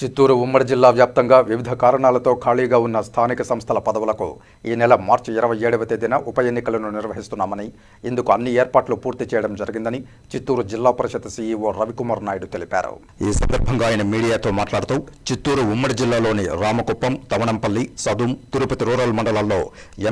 చిత్తూరు ఉమ్మడి జిల్లా వ్యాప్తంగా వివిధ కారణాలతో ఖాళీగా ఉన్న స్థానిక సంస్థల పదవులకు ఈ నెల మార్చి ఇరవై ఏడవ తేదీన ఉప ఎన్నికలను నిర్వహిస్తున్నామని ఇందుకు అన్ని ఏర్పాట్లు పూర్తి చేయడం జరిగిందని చిత్తూరు జిల్లా పరిషత్ సీఈఓ రవికుమార్ నాయుడు తెలిపారు. ఈ సందర్భంగా ఆయన మీడియాతో మాట్లాడుతూ చిత్తూరు ఉమ్మడి జిల్లాలోని రామకుప్పం తవణంపల్లి సదుం తిరుపతి రూరల్ మండలాల్లో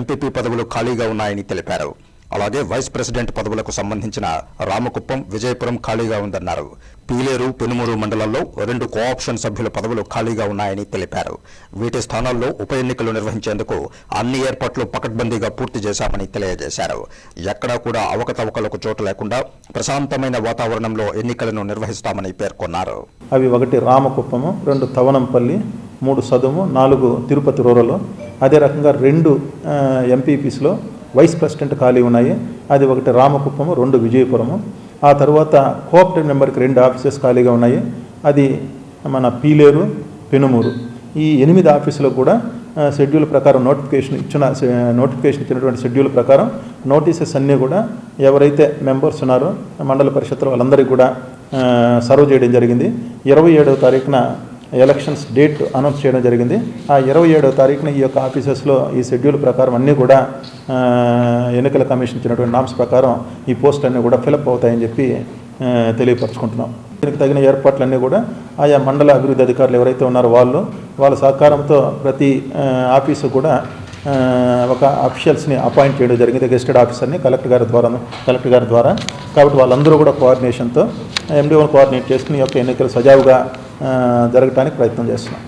ఎంపీపీ పదవులు ఖాళీగా ఉన్నాయని తెలిపారు. అలాగే వైస్ ప్రెసిడెంట్ పదవులకు సంబంధించిన రామకుప్పం విజయపురం ఖాళీగా ఉందన్నారు. పీలేరు పెనుమూరు మండలాల్లో రెండు కోఆప్షన్ సభ్యుల పదవులు ఖాళీగా ఉన్నాయని తెలిపారు. వీటి స్థానాల్లో ఉప ఎన్నికలు నిర్వహించేందుకు అన్ని ఏర్పాట్లు పకడ్బందీగా పూర్తి చేశామని తెలియజేశారు. ఎక్కడా కూడా అవకతవకలకు చోటు లేకుండా ప్రశాంతమైన వాతావరణంలో ఎన్నికలను నిర్వహిస్తామని పేర్కొన్నారు. అవి ఒకటి రామకుప్పము రెండు తవనంపల్లి మూడు సదుము నాలుగు తిరుపతి రూరల్. అదే రకంగా రెండు ఎంపీపీస్లో వైస్ ప్రెసిడెంట్ ఖాళీ ఉన్నాయి. అది ఒకటి రామకుప్పము రెండు విజయపురము. ఆ తర్వాత కోఆపరేటివ్ మెంబర్కి రెండు ఆఫీసెస్ ఖాళీగా ఉన్నాయి. అది మన పీలేరు పెనుమూరు. ఈ ఎనిమిది ఆఫీసులో కూడా షెడ్యూల్ ప్రకారం నోటిఫికేషన్ ఇచ్చిన నోటిఫికేషన్ ఇచ్చినటువంటి షెడ్యూల్ ప్రకారం నోటీసెస్ అన్నీ కూడా ఎవరైతే మెంబర్స్ ఉన్నారో మండల పరిషత్లో వాళ్ళందరికీ కూడా సర్వ్ చేయడం జరిగింది. ఇరవై ఏడవ తారీఖున ఎలక్షన్స్ డేట్ అనౌన్స్ చేయడం జరిగింది. ఆ ఇరవై ఏడో తారీఖున ఈ యొక్క ఆఫీసెస్లో ఈ షెడ్యూల్ ప్రకారం అన్నీ కూడా ఎన్నికల కమిషన్ ఇచ్చినటువంటి నామ్స్ ప్రకారం ఈ పోస్ట్ అన్నీ కూడా ఫిలప్ అవుతాయని చెప్పి తెలియపరచుకుంటున్నాం. దీనికి తగిన ఏర్పాట్లన్నీ కూడా ఆయా మండల అభివృద్ధి అధికారులు ఎవరైతే ఉన్నారో వాళ్ళు వాళ్ళ సహకారంతో ప్రతి ఆఫీసు కూడా ఒక అఫీషియల్స్ని అపాయింట్ చేయడం జరిగింది. గెస్టెడ్ ఆఫీసర్ని కలెక్టర్ గారి ద్వారా కలెక్టర్ గారి ద్వారా. కాబట్టి వాళ్ళందరూ కూడా కోఆర్డినేషన్తో ఎండిఓని కోఆర్డినేట్ చేసుకుని ఈ యొక్క ఎన్నికలు సజావుగా జరగటానికి ప్రయత్నం చేస్తున్నాం.